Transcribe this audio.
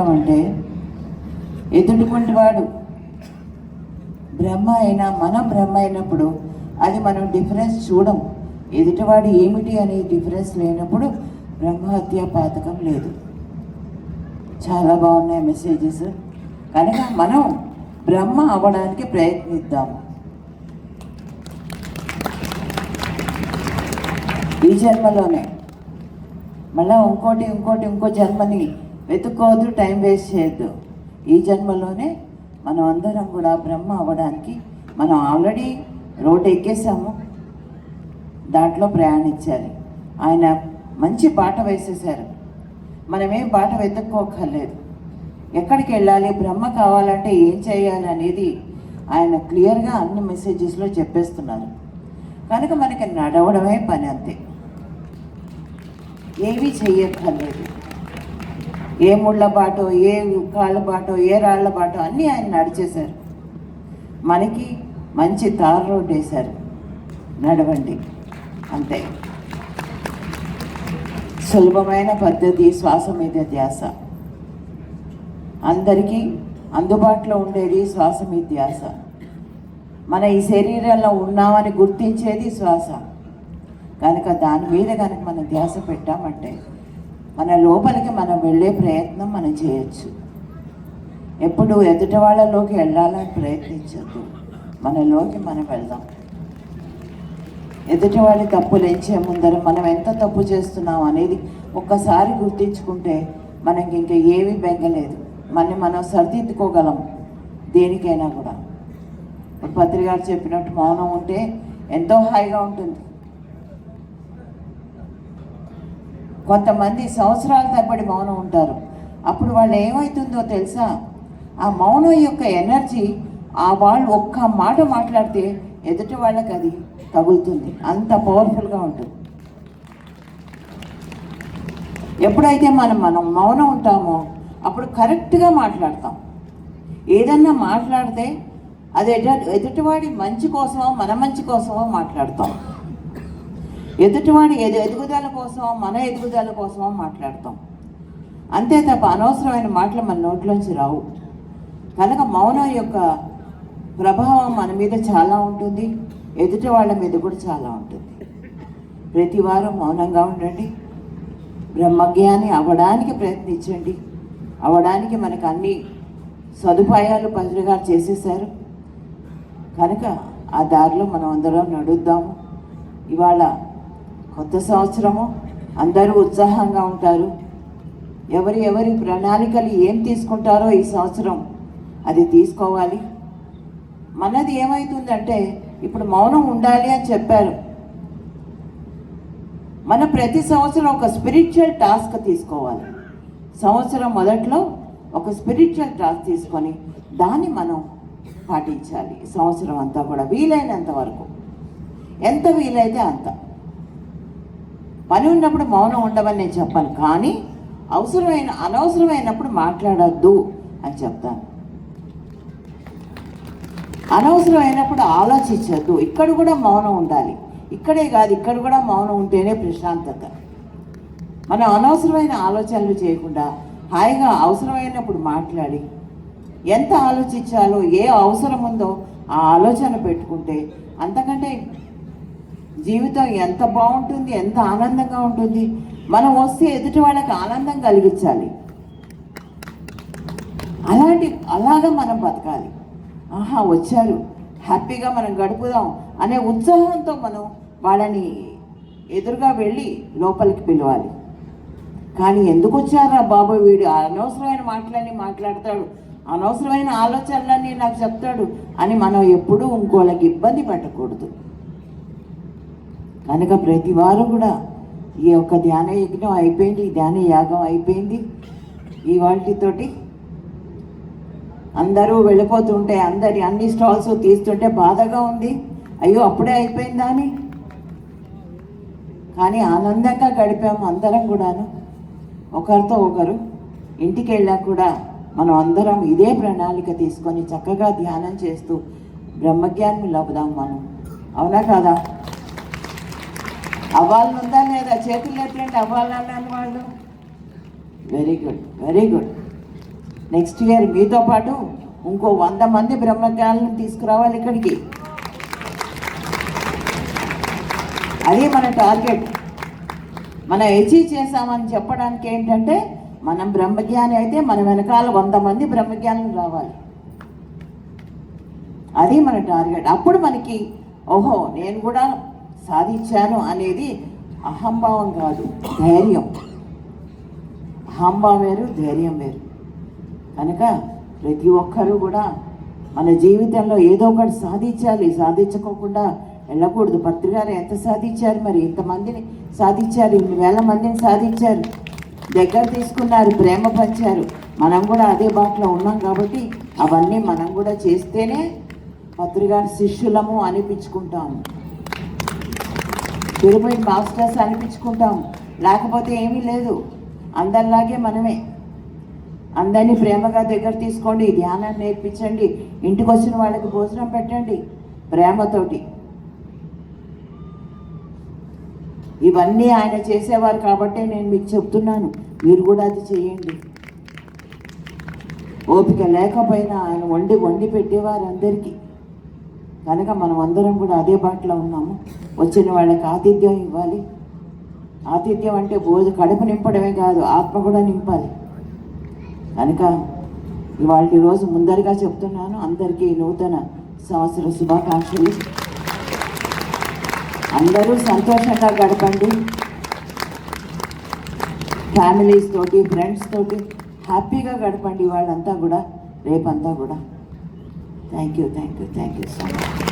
అంటే ఎదుటికుంటి వాడు. బ్రహ్మ అయినా మనం బ్రహ్మ అయినప్పుడు అది మనం డిఫరెన్స్ చూడం. ఎదుటివాడు ఏమిటి అనే డిఫరెన్స్ లేనప్పుడు బ్రహ్మహత్య పాతకం లేదు. చాలా బాగున్నాయి మెసేజెస్. కనుక మనం బ్రహ్మ అవ్వడానికి ప్రయత్నిద్దాము ఈ జన్మలోనే. మళ్ళీ ఇంకోటి ఇంకోటి ఇంకో జన్మని వెతుక్కోవద్దు టైం వేస్ట్ చేయొద్దు. ఈ జన్మలోనే మనం అందరం కూడా బ్రహ్మ అవ్వడానికి మనం ఆల్రెడీ రోడ్ ఎక్కేసాము. దాంట్లో ప్రయాణించాలి. ఆయన మంచి బాట వేసేసారు మనమేం బాట వెతుక్కోకర్లేదు ఎక్కడికి వెళ్ళాలి బ్రహ్మ కావాలంటే ఏం చేయాలి అనేది ఆయన క్లియర్గా అన్ని మెసేజెస్లో చెప్పేస్తున్నారు. కనుక మనకి నడవడమే పని అంతే. ఏమీ చెయ్యక్కర్లేదు. ఏ ముళ్ళ బాటో ఏ కాళ్ళ బాటో ఏ రాళ్ళ బాటో అన్నీ ఆయన నడిచేశారు. మనకి మంచి తార్ రోడ్ వేశారు. నడవండి. అంతే. సులభమైన పద్ధతి శ్వాస మీద ధ్యాస. అందరికీ అందుబాటులో ఉండేది శ్వాస మీద ధ్యాస. మన ఈ శరీరంలో ఉన్నామని గుర్తించేది శ్వాస. కనుక దాని మీద కనుక మనం ధ్యాస పెట్టామంటే మన లోపలికి మనం వెళ్ళే ప్రయత్నం మనం చేయొచ్చు. ఎప్పుడు ఎదుటి వాళ్ళలోకి వెళ్ళాలని ప్రయత్నించద్దు. మనలోకి మనం వెళ్దాం. ఎదుటి వాళ్ళ తప్పులు ఎంచే ముందర మనం ఎంత తప్పు చేస్తున్నాం అనేది ఒక్కసారి గుర్తించుకుంటే మనకి ఇంకా ఏమీ బెంగలేదు. మనం మనం సరిదిద్దుకోగలం దేనికైనా కూడా. ఇప్పుడు పత్రి గారు చెప్పినట్టు మౌనం ఉంటే ఎంతో హాయిగా ఉంటుంది. కొంతమంది సంవత్సరాల తరబడి మౌనం ఉంటారు. అప్పుడు వాళ్ళు ఏమవుతుందో తెలుసా? ఆ మౌనం యొక్క ఎనర్జీ ఆ వాళ్ళు ఒక్క మాట మాట్లాడితే ఎదుటి వాళ్ళకి అది తగులుతుంది. అంత పవర్ఫుల్గా ఉంటుంది. ఎప్పుడైతే మనం మనం మౌనం ఉంటామో అప్పుడు కరెక్ట్గా మాట్లాడతాం. ఏదన్నా మాట్లాడితే అది ఎట ఎదుటివాడి మంచి కోసమో మన మంచి కోసమో మాట్లాడతాం. ఎదుటివాడి ఎదు ఎదుగుదల కోసమో మన ఎదుగుదల కోసమో మాట్లాడతాం. అంతే తప్ప అనవసరమైన మాటలు మన నోట్లోంచి రావు. కనుక మౌనం యొక్క ప్రభావం మన మీద చాలా ఉంటుంది. ఎదుటి వాళ్ళ మీద కూడా చాలా ఉంటుంది. ప్రతి వారం మౌనంగా ఉండండి. బ్రహ్మజ్ఞాని అవ్వడానికి ప్రయత్నించండి. అవ్వడానికి మనకు అన్ని సదుపాయాలు పంతులు గారు చేసేసారు కనుక ఆ దారిలో మనం అందరం నడుద్దాము. ఇవాళ కొత్త సంవత్సరము అందరూ ఉత్సాహంగా ఉంటారు. ఎవరి ఎవరి ప్రణాళికలు ఏం తీసుకుంటారో ఈ సంవత్సరం అది తీసుకోవాలి. మనది ఏమవుతుందంటే ఇప్పుడు మౌనం ఉండాలి అని చెప్పారు. మన ప్రతి సంవత్సరం ఒక స్పిరిచువల్ టాస్క్ తీసుకోవాలి. సంవత్సరం మొదట్లో ఒక స్పిరిచువల్ టాస్క్ తీసుకొని దాన్ని మనం పాటించాలి. సంవత్సరం అంతా కూడా వీలైనంత వరకు. ఎంత వీలైతే అంత. పని ఉన్నప్పుడు మౌనం ఉండమని నేను చెప్పాను కానీ అవసరమైన అనవసరమైనప్పుడు మాట్లాడద్దు అని చెప్తాను. అనవసరమైనప్పుడు ఆలోచించద్దు. ఇక్కడ కూడా మౌనం ఉండాలి. ఇక్కడే కాదు ఇక్కడ కూడా మౌనం ఉంటేనే ప్రశాంతత. మనం అనవసరమైన ఆలోచనలు చేయకుండా హాయిగా అవసరమైనప్పుడు మాట్లాడి ఎంత ఆలోచించాలో ఏ అవసరం ఉందో ఆ ఆలోచన పెట్టుకుంటే అంతకంటే జీవితం ఎంత బాగుంటుంది ఎంత ఆనందంగా ఉంటుంది. మనం వస్తే ఎదుటి వాళ్ళకి ఆనందం కలిగించాలి. అలాంటి అలాగా మనం బతకాలి. ఆహా వచ్చారు. హ్యాపీగా మనం గడుపుదాం అనే ఉత్సాహంతో మనం వాళ్ళని ఎదురుగా వెళ్ళి లోపలికి పిలవాలి. కానీ ఎందుకు వచ్చారా బాబు వీడు? అనవసరమైన మాటలన్నీ మాట్లాడతాడు. అనవసరమైన ఆలోచనలన్నీ నాకు చెప్తాడు అని మనం ఎప్పుడూ ఇంకోళ్ళకి ఇబ్బంది పెట్టకూడదు. కనుక ప్రతి వారు కూడా ఈ యొక్క ధ్యాన యజ్ఞం అయిపోయింది ఈ ధ్యాన యాగం అయిపోయింది. ఈ వాటితోటి అందరూ వెళ్ళిపోతుంటే అందరి అన్ని స్టాల్స్ తీస్తుంటే బాధగా ఉంది. అయ్యో అప్పుడే అయిపోయిందా అని. కానీ ఆనందంగా గడిపాము అందరం కూడాను. ఒకరితో ఒకరు ఇంటికి వెళ్ళాక కూడా మనం అందరం ఇదే ప్రణాళిక తీసుకొని చక్కగా ధ్యానం చేస్తూ బ్రహ్మజ్ఞానం లభుదాం మనం. అవునా కాదా? అవ్వాలని ఉందా లేదా? చేతులు ఎట్లంటే అవ్వాలన్నాను వాళ్ళు very good very good next year మీతో పాటు ఇంకో వంద మంది బ్రహ్మజ్ఞానులను తీసుకురావాలి ఇక్కడికి. అదే మన టార్గెట్. మనం అచీవ్ చేసామని చెప్పడానికి ఏంటంటే మనం బ్రహ్మజ్ఞాని అయితే మన వెనకాల వంద మంది బ్రహ్మజ్ఞానులు రావాలి. అది మన టార్గెట్. అప్పుడు మనకి ఓహో నేను కూడా సాధించాను అనేది అహంభావం కాదు ధైర్యం. అహంభావం వేరు ధైర్యం వేరు. కనుక ప్రతి ఒక్కరూ కూడా మన జీవితంలో ఏదో ఒకటి సాధించాలి. సాధించకోకుండా వెళ్ళకూడదు. భర్తృ గారు ఎంత సాధించారు మరి? ఇంతమందిని సాధించారు. ఇన్ని వేల మందిని సాధించారు. దగ్గర తీసుకున్నారు. ప్రేమ పంచారు మనం కూడా అదే బాటలో ఉన్నాం కాబట్టి అవన్నీ మనం కూడా చేస్తేనే పత్రికారు శిష్యులము అనిపించుకుంటాము. తిరుపతి మాస్టర్స్ అనిపించుకుంటాం. లేకపోతే ఏమీ లేదు. అందరిలాగే మనమే. అందరినీ ప్రేమగా దగ్గర తీసుకోండి. ధ్యానాన్ని నేర్పించండి. ఇంటికి వచ్చిన వాళ్ళకి భోజనం పెట్టండి. ప్రేమతోటి. ఇవన్నీ ఆయన చేసేవారు కాబట్టే నేను మీకు చెప్తున్నాను. మీరు కూడా అది చేయండి. ఓపిక లేకపోయినా ఆయన వండి వండి పెట్టేవారు అందరికీ. కనుక మనం అందరం కూడా అదే బాటలో ఉన్నాము. వచ్చిన వాళ్ళకి ఆతిథ్యం ఇవ్వాలి. ఆతిథ్యం అంటే భోజ కడుపు నింపడమే కాదు ఆత్మ కూడా నింపాలి. కనుక ఇవాళ రోజు ముందరిగా చెప్తున్నాను అందరికీ నూతన సంవత్సర శుభాకాంక్షలు. అందరూ సంతోషంగా గడపండి. ఫ్యామిలీస్ తోటి ఫ్రెండ్స్ తోటి హ్యాపీగా గడపండి వాళ్ళంతా కూడా రేపంతా కూడా. Thank you thank you thank you so much